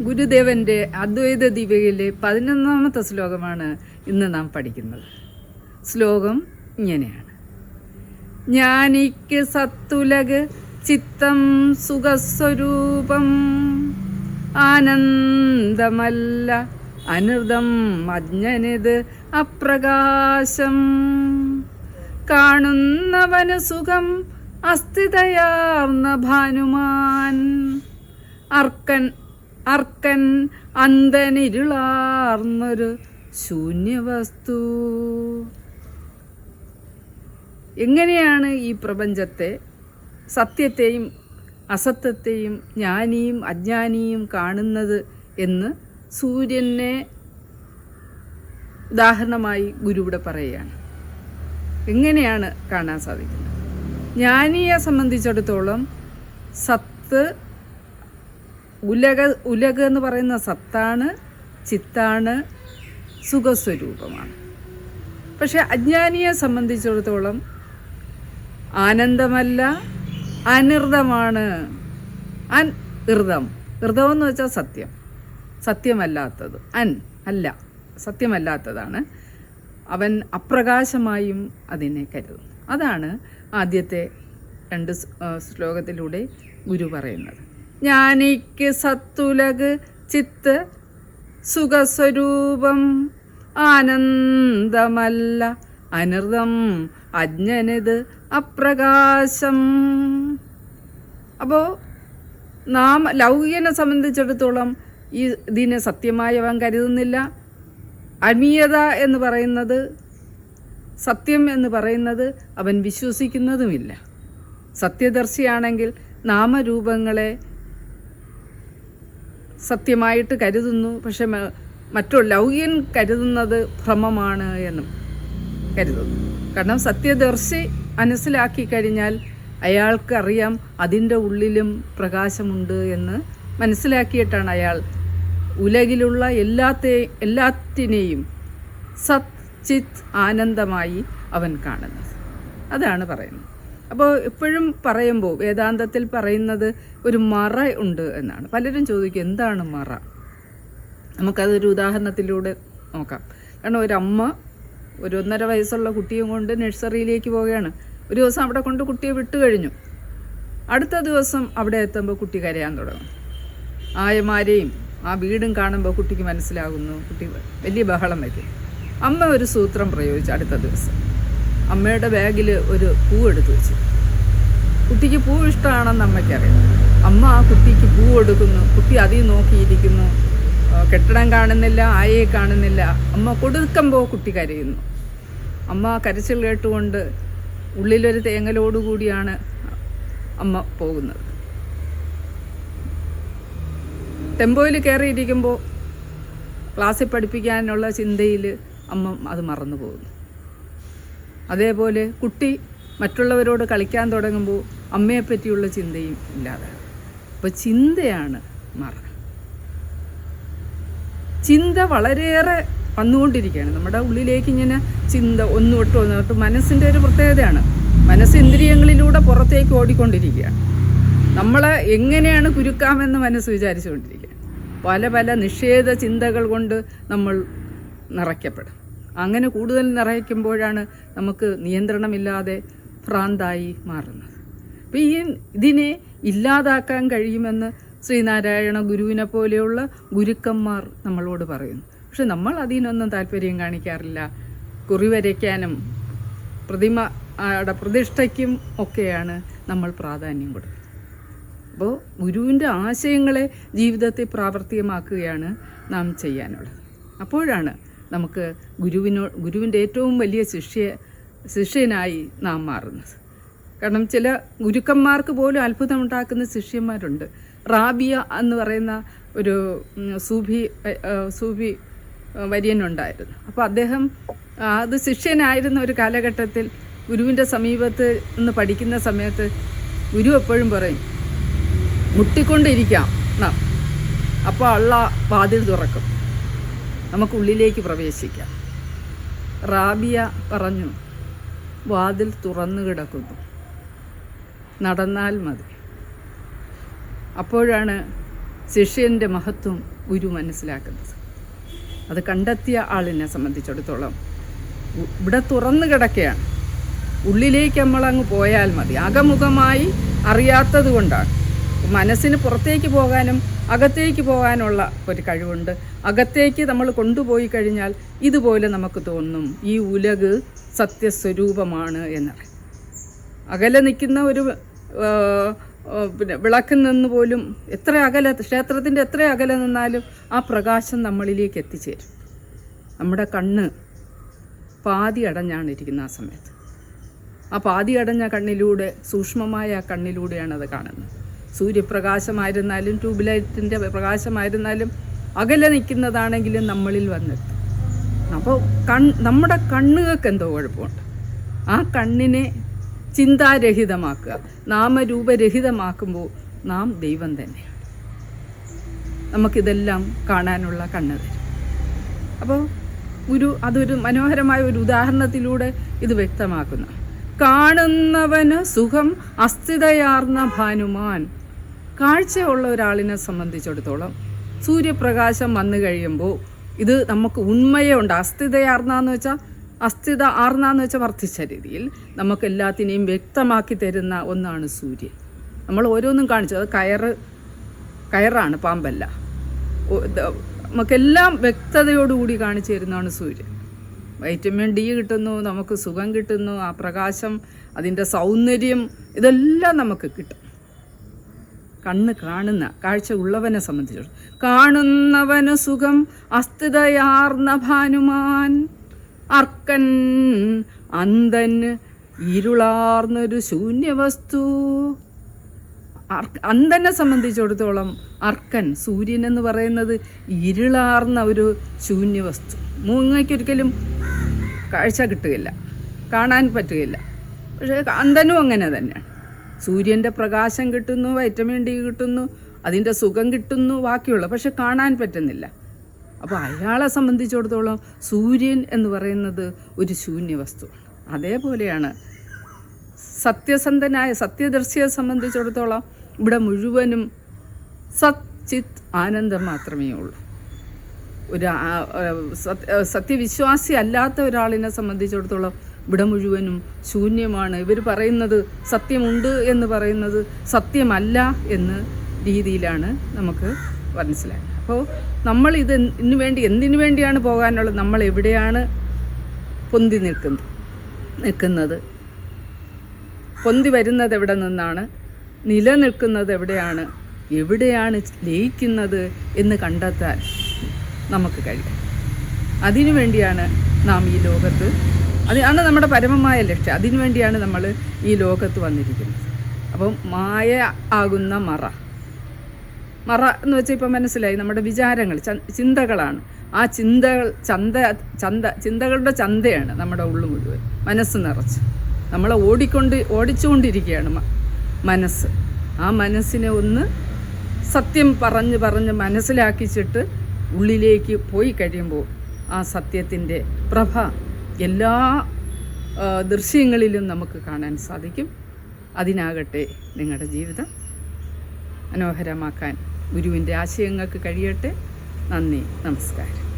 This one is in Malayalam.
ഗുരുദേവന്റെ അദ്വൈത ദീപികയിലെ പതിനൊന്നാമത്തെ ശ്ലോകമാണ് ഇന്ന് നാം പഠിക്കുന്നത്. ശ്ലോകം ഇങ്ങനെയാണ്. ജ്ഞാനിക്ക് സത്തുലക് ചിത്തം സുഖസ്വരൂപം. ആനന്ദമല്ല അനൃതം അജ്ഞനിത് അപ്രകാശം. കാണുന്നവന് സുഖം അസ്ഥിതയാർന്ന ഭാനുമാൻ. അർക്കൻ അർക്കൻ അന്തനിരുളാർന്നൊരു ശൂന്യവസ്തു. എങ്ങനെയാണ് ഈ പ്രപഞ്ചത്തെ സത്യത്തെയും അസത്യത്തെയും ജ്ഞാനിയും അജ്ഞാനിയും കാണുന്നത് എന്ന് സൂര്യനെ ഉദാഹരണമായി ഗുരുവിടെ പറയുകയാണ്. എങ്ങനെയാണ് കാണാൻ സാധിക്കുന്നത്? ജ്ഞാനിയെ സംബന്ധിച്ചിടത്തോളം സത്ത് ഉലക ഉലക എന്ന് പറയുന്ന സത്താണ് ചിത്താണ് സുഖസ്വരൂപമാണ്. പക്ഷെ അജ്ഞാനിയെ സംബന്ധിച്ചിടത്തോളം ആനന്ദമല്ല അനിർദമാണ്. അൻ ഇർദം ഇർദം എന്ന് വെച്ചാൽ സത്യം. സത്യമല്ലാത്തത്. അൻ അല്ല. സത്യമല്ലാത്തതാണ്. അവൻ അപ്രകാശമായും അതിനെ കരുതുന്നു. അതാണ് ആദ്യത്തെ രണ്ട് ശ്ലോകത്തിലൂടെ ഗുരു പറയുന്നത്. ജ്ഞാനിക്ക് സത്തുലക് ചിത്ത് സുഖസ്വരൂപം ആനന്ദമല്ല. അനൃതം അജ്ഞനിത് അപ്രകാശം. അപ്പോൾ നാം ലൗകികനെ സംബന്ധിച്ചിടത്തോളം ഈ ഇതിനെ സത്യമായി അവൻ കരുതുന്നില്ല. അമീയത എന്ന് പറയുന്നത് സത്യം എന്ന് പറയുന്നത് അവൻ വിശ്വസിക്കുന്നതുമില്ല. സത്യദർശിയാണെങ്കിൽ നാമരൂപങ്ങളെ സത്യമായിട്ട് കരുതുന്നു. പക്ഷെ മറ്റുള്ള ലൗകികൻ കരുതുന്നത് ഭ്രമമാണ് എന്നും കരുതുന്നു. കാരണം സത്യദർശി മനസ്സിലാക്കി കഴിഞ്ഞാൽ അയാൾക്ക് അറിയാം അതിന്റെ ഉള്ളിലും പ്രകാശമുണ്ട് എന്ന് മനസ്സിലാക്കിയിട്ടാണ് അയാൾ ഉലകിലുള്ള എല്ലാത്തെ എല്ലാത്തിനെയും സത് ചിത് ആനന്ദമായി അവൻ കാണുന്നത്. അതാണ് പറയുന്നത്. അപ്പോൾ എപ്പോഴും പറയുമ്പോൾ വേദാന്തത്തിൽ പറയുന്നത് ഒരു മറ ഉണ്ട് എന്നാണ്. പലരും ചോദിക്കും എന്താണ് മറ? നമുക്കതൊരു ഉദാഹരണത്തിലൂടെ നോക്കാം. കാരണം ഒരമ്മ ഒരു ഒന്നര വയസ്സുള്ള കുട്ടിയും കൊണ്ട് നഴ്സറിയിലേക്ക് പോവുകയാണ്. ഒരു ദിവസം അവിടെ കൊണ്ട് കുട്ടിയെ വിട്ടു കഴിഞ്ഞു. അടുത്ത ദിവസം അവിടെ എത്തുമ്പോൾ കുട്ടി കരയാൻ തുടങ്ങും. ആയമാരെയും ആ വീടും കാണുമ്പോൾ കുട്ടിക്ക് മനസ്സിലാകുന്നു കുട്ടി വലിയ ബഹളം വയ്ക്കും. അമ്മ ഒരു സൂത്രം പ്രയോഗിച്ചു അടുത്ത ദിവസം. അമ്മയുടെ ബാഗിൽ ഒരു പൂ എടുത്തു വെച്ചു. കുട്ടിക്ക് പൂ ഇഷ്ടമാണെന്ന് അമ്മയ്ക്കറിയാം അമ്മ ആ കുട്ടിക്ക് പൂ കൊടുക്കുന്നു. കുട്ടി അതിൽ നോക്കിയിരിക്കുന്നു. കെട്ടിടം കാണുന്നില്ല ആയയെ കാണുന്നില്ല. അമ്മ കൊടുക്കുമ്പോൾ കുട്ടി കരയുന്നു. അമ്മ കരച്ചിൽ കേട്ടുകൊണ്ട് ഉള്ളിലൊരു തേങ്ങലോടുകൂടിയാണ് അമ്മ പോകുന്നത്. ടെമ്പോയിൽ കയറിയിരിക്കുമ്പോൾ ക്ലാസ്സിൽ പഠിപ്പിക്കാനുള്ള ചിന്തയിൽ അമ്മ അത് മറന്നു പോകുന്നു. അതേപോലെ കുട്ടി മറ്റുള്ളവരോട് കളിക്കാൻ തുടങ്ങുമ്പോൾ അമ്മയെപ്പറ്റിയുള്ള ചിന്തയും ഇല്ലാതാകും അപ്പോൾ ചിന്തയാണ് മറ. ചിന്ത വളരെയേറെ വന്നുകൊണ്ടിരിക്കുകയാണ്. നമ്മുടെ ഉള്ളിലേക്ക് ഇങ്ങനെ ചിന്ത ഒന്ന് തൊട്ട് ഒന്ന്. തൊട്ട് മനസ്സിന്റെ ഒരു പ്രത്യേകതയാണ്. മനസ്സ് ഇന്ദ്രിയങ്ങളിലൂടെ പുറത്തേക്ക് ഓടിക്കൊണ്ടിരിക്കുകയാണ് നമ്മളെ എങ്ങനെയാണ് കുരുക്കാമെന്ന് മനസ്സ് വിചാരിച്ചുകൊണ്ടിരിക്കുകയാണ് പല പല നിഷേധ ചിന്തകൾ കൊണ്ട് നമ്മൾ നിറയ്ക്കപ്പെടും. അങ്ങനെ കൂടുതൽ നിറയ്ക്കുമ്പോഴാണ് നമുക്ക് നിയന്ത്രണമില്ലാതെ ഭ്രാന്തായി മാറുന്നത്. അപ്പോൾ ഈ ഇതിനെ ഇല്ലാതാക്കാൻ കഴിയുമെന്ന് ശ്രീനാരായണ ഗുരുവിനെ പോലെയുള്ള ഗുരുക്കന്മാർ നമ്മളോട് പറയുന്നു. പക്ഷെ നമ്മൾ അതിനൊന്നും താല്പര്യം കാണിക്കാറില്ല. കുറി വരയ്ക്കാനും പ്രതിമ ആടെ പ്രതിഷ്ഠയ്ക്കും ഒക്കെയാണ് നമ്മൾ പ്രാധാന്യം കൊടുക്കുന്നത്. അപ്പോൾ ഗുരുവിന്റെ ആശയങ്ങളെ ജീവിതത്തെ പ്രാവർത്തികമാക്കുകയാണ് നാം ചെയ്യാനുള്ളത്. അപ്പോഴാണ് നമുക്ക് ഗുരുവിനോ ഗുരുവിന്റെ ഏറ്റവും വലിയ ശിഷ്യ ശിഷ്യനായി നാം മാറുന്നത്. കാരണം ചില ഗുരുക്കന്മാർക്ക് പോലും അത്ഭുതമുണ്ടാക്കുന്ന ശിഷ്യന്മാരുണ്ട്. റാബിയ എന്ന് പറയുന്ന ഒരു സൂഫി സൂഫി വര്യനുണ്ടായിരുന്നു. അപ്പോൾ അദ്ദേഹം അത് ശിഷ്യനായിരുന്ന ഒരു കാലഘട്ടത്തിൽ ഗുരുവിന്റെ സമീപത്ത് നിന്ന് പഠിക്കുന്ന സമയത്ത് ഗുരു എപ്പോഴും പറയും മുട്ടിക്കൊണ്ടിരിക്കാം നാം. അപ്പോൾ അള്ള വാതിൽ തുറക്കും. നമുക്ക് ഉള്ളിലേക്ക് പ്രവേശിക്കാം. റാബിയ പറഞ്ഞു വാതിൽ തുറന്നു കിടക്കുന്നു. നടന്നാൽ മതി. അപ്പോഴാണ് ശിഷ്യന്റെ മഹത്വം ഗുരു മനസ്സിലാക്കുന്നത്. അത് കണ്ടെത്തിയ ആളിനെ സംബന്ധിച്ചിടത്തോളം ഇവിടെ തുറന്നു കിടക്കുകയാണ് ഉള്ളിലേക്ക് നമ്മൾ അങ്ങ് പോയാൽ മതി. അകമുഖമായി അറിയാത്തത് കൊണ്ടാണ്. മനസ്സിന് പുറത്തേക്ക് പോകാനും അകത്തേക്ക് പോകാനുള്ള ഒരു കഴിവുണ്ട്. അകത്തേക്ക് നമ്മൾ കൊണ്ടുപോയി കഴിഞ്ഞാൽ ഇതുപോലെ നമുക്ക് തോന്നും ഈ ഉലക് സത്യസ്വരൂപമാണ് എന്ന്. അകലെ നിൽക്കുന്ന ഒരു പിന്നെ വിളക്കിൽ നിന്ന് പോലും എത്ര അകലെ ക്ഷേത്രത്തിന്റെ എത്ര അകലെ നിന്നാലും ആ പ്രകാശം നമ്മളിലേക്ക് എത്തിച്ചേരും. നമ്മുടെ കണ്ണ് പാതി അടഞ്ഞാണ് ഇരിക്കുന്ന ആ സമയത്ത്. ആ പാതി അടഞ്ഞ കണ്ണിലൂടെ സൂക്ഷ്മമായ ആ കണ്ണിലൂടെയാണ് അത് കാണുന്നത്. സൂര്യപ്രകാശമായിരുന്നാലും ട്യൂബ് ലൈറ്റിന്റെ പ്രകാശമായിരുന്നാലും അകലെ നിൽക്കുന്നതാണെങ്കിലും നമ്മളിൽ വന്നെത്തും. അപ്പോൾ കൺ നമ്മുടെ കണ്ണുകൾക്ക് എന്തോ കുഴപ്പമുണ്ട്. ആ കണ്ണിനെ ചിന്താരഹിതമാക്കുക നാമരൂപരഹിതമാക്കുമ്പോൾ നാം ദൈവം തന്നെയാണ്. നമുക്കിതെല്ലാം കാണാനുള്ള കണ്ണ് തരും. അപ്പോൾ ഒരു അതൊരു മനോഹരമായ ഒരു ഉദാഹരണത്തിലൂടെ ഇത് വ്യക്തമാക്കുന്നു. കാണുന്നവന് സുഖം അസ്ഥിതയാർന്ന ഭാനുമാൻ കാഴ്ചയുള്ള ഒരാളിനെ സംബന്ധിച്ചിടത്തോളം സൂര്യപ്രകാശം വന്നു കഴിയുമ്പോൾ ഇത് നമുക്ക് ഉണ്മയുണ്ട്. അസ്ഥിതയാർന്നാന്ന് വെച്ചാൽ അസ്ഥിത ആർന്നാന്ന് വെച്ചാൽ വർദ്ധിച്ച രീതിയിൽ നമുക്ക് എല്ലാത്തിനെയും വ്യക്തമാക്കി തരുന്ന ഒന്നാണ് സൂര്യൻ. നമ്മൾ ഓരോന്നും കാണിച്ചു. അത് കയറ് കയറാണ് പാമ്പല്ല. നമുക്കെല്ലാം വ്യക്തതയോടുകൂടി കാണിച്ചു തരുന്നതാണ് സൂര്യൻ. വൈറ്റമിൻ ഡി കിട്ടുന്നു നമുക്ക് സുഖം കിട്ടുന്നു ആ പ്രകാശം അതിന്റെ സൗന്ദര്യം ഇതെല്ലാം നമുക്ക് കിട്ടും. കണ്ണ് കാണുന്ന കാഴ്ച ഉള്ളവനെ സംബന്ധിച്ചിടത്തോളം. കാണുന്നവനു സുഖം അസ്ഥിതയാർന്ന ഭാനുമാൻ. അർക്കൻ അന്തന് ഇരുളാർന്നൊരു ശൂന്യവസ്തു. അന്തനെ സംബന്ധിച്ചിടത്തോളം അർക്കൻ സൂര്യൻ എന്ന് പറയുന്നത് ഇരുളാർന്ന ഒരു ശൂന്യവസ്തു. മൂങ്ങയ്ക്കൊരിക്കലും കാഴ്ച കിട്ടുകയില്ല കാണാൻ പറ്റുകയില്ല. പക്ഷേ അന്തനും അങ്ങനെ തന്നെയാണ്. സൂര്യന്റെ പ്രകാശം കിട്ടുന്നു വൈറ്റമിൻ ഡി കിട്ടുന്നു അതിന്റെ സുഖം കിട്ടുന്നു ബാക്കിയുള്ള. പക്ഷെ കാണാൻ പറ്റുന്നില്ല. അപ്പോൾ അയാളെ സംബന്ധിച്ചിടത്തോളം സൂര്യൻ എന്ന് പറയുന്നത് ഒരു ശൂന്യ വസ്തു. അതേപോലെയാണ് സത്യസന്ധനായ സത്യദർശിയെ സംബന്ധിച്ചിടത്തോളം ഇവിടെ മുഴുവനും സച്ചിത് ആനന്ദം മാത്രമേ ഉള്ളൂ. ഒരു സത്യവിശ്വാസി അല്ലാത്ത ഒരാളിനെ സംബന്ധിച്ചിടത്തോളം ഇവിടെ മുഴുവനും ശൂന്യമാണ്. ഇവർ പറയുന്നത് സത്യമുണ്ട് എന്ന് പറയുന്നത് സത്യമല്ല എന്ന് രീതിയിലാണ് നമുക്ക് മനസ്സിലായത്. അപ്പോൾ നമ്മൾ ഇത് ഇതിനു വേണ്ടി എന്തിനു വേണ്ടിയാണ് പോകാനുള്ളത്? നമ്മൾ എവിടെയാണ് പൊന്തി നിൽക്കുന്നത്? നിൽക്കുന്നത്? പൊന്തി വരുന്നത് എവിടെ നിന്നാണ്? നിലനിൽക്കുന്നത് എവിടെയാണ്? എവിടെയാണ് ലയിക്കുന്നത് എന്ന് കണ്ടെത്താൻ നമുക്ക് കഴിയും അതിനു വേണ്ടിയാണ് നാം ഈ ലോകത്ത് അതാണ് നമ്മുടെ പരമമായ ലക്ഷ്യം. അതിനു വേണ്ടിയാണ് നമ്മൾ ഈ ലോകത്ത് വന്നിരിക്കുന്നത്. അപ്പം മായ ആകുന്ന മറ. മറ എന്ന് വെച്ചാൽ ഇപ്പം മനസ്സിലായി നമ്മുടെ വിചാരങ്ങൾ ചിന്തകളാണ്. ആ ചിന്തകൾ ചന്ത ചന്ത ചിന്തകളുടെ ചന്തയാണ് നമ്മുടെ ഉള്ളു മുഴുവൻ. മനസ്സ് നിറച്ച്. നമ്മളെ ഓടിക്കൊണ്ട് ഓടിച്ചുകൊണ്ടിരിക്കുകയാണ് മനസ്സ്. ആ മനസ്സിനെ ഒന്ന് സത്യം പറഞ്ഞ് പറഞ്ഞ് മനസ്സിലാക്കിച്ചിട്ട് ഉള്ളിലേക്ക് പോയി കഴിയുമ്പോൾ ആ സത്യത്തിന്റെ പ്രഭ എല്ലാ ദൃശ്യങ്ങളിലും നമുക്ക് കാണാൻ സാധിക്കും. അതിനാകട്ടെ നിങ്ങളുടെ ജീവിതം മനോഹരമാക്കാൻ ഗുരുവിന്റെ ആശയങ്ങൾക്ക് കഴിയട്ടെ. നന്ദി നമസ്കാരം.